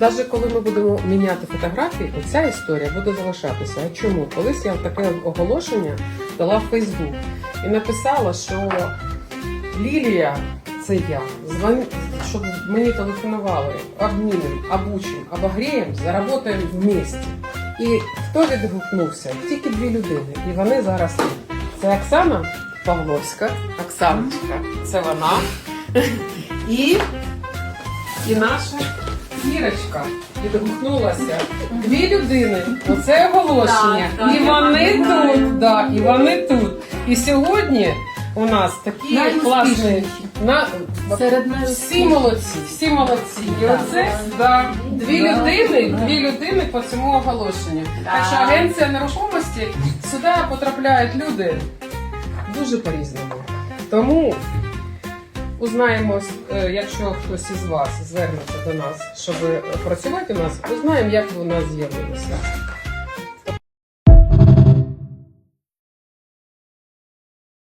навіть коли ми будемо міняти фотографії, оця історія буде залишатися. А чому? Колись я таке оголошення дала в Фейсбук і написала, що Лілія, це я, щоб мені телефонували обмінем, обучим, обогрієм, заработаємо вместе. І хто відгукнувся? Тільки дві людини. І вони зараз. Це Оксана Павловська, Оксаночка, це вона. І, і наша Ірочка відгукнулася. Дві людини. Оце оголошення. Так, і вони пам'ятаю. тут, да, і вони тут. І сьогодні у нас такі класні. На, Серед всі молодці, всі молодці. І оце да, дві Да. людини, дві людини по цьому оголошенню. Так що агенція нерухомості сюди потрапляють люди дуже по-різному. Тому узнаємо, е, якщо хтось із вас звернеться до нас, щоб працювати у нас, знаємо, як вона з'явилися.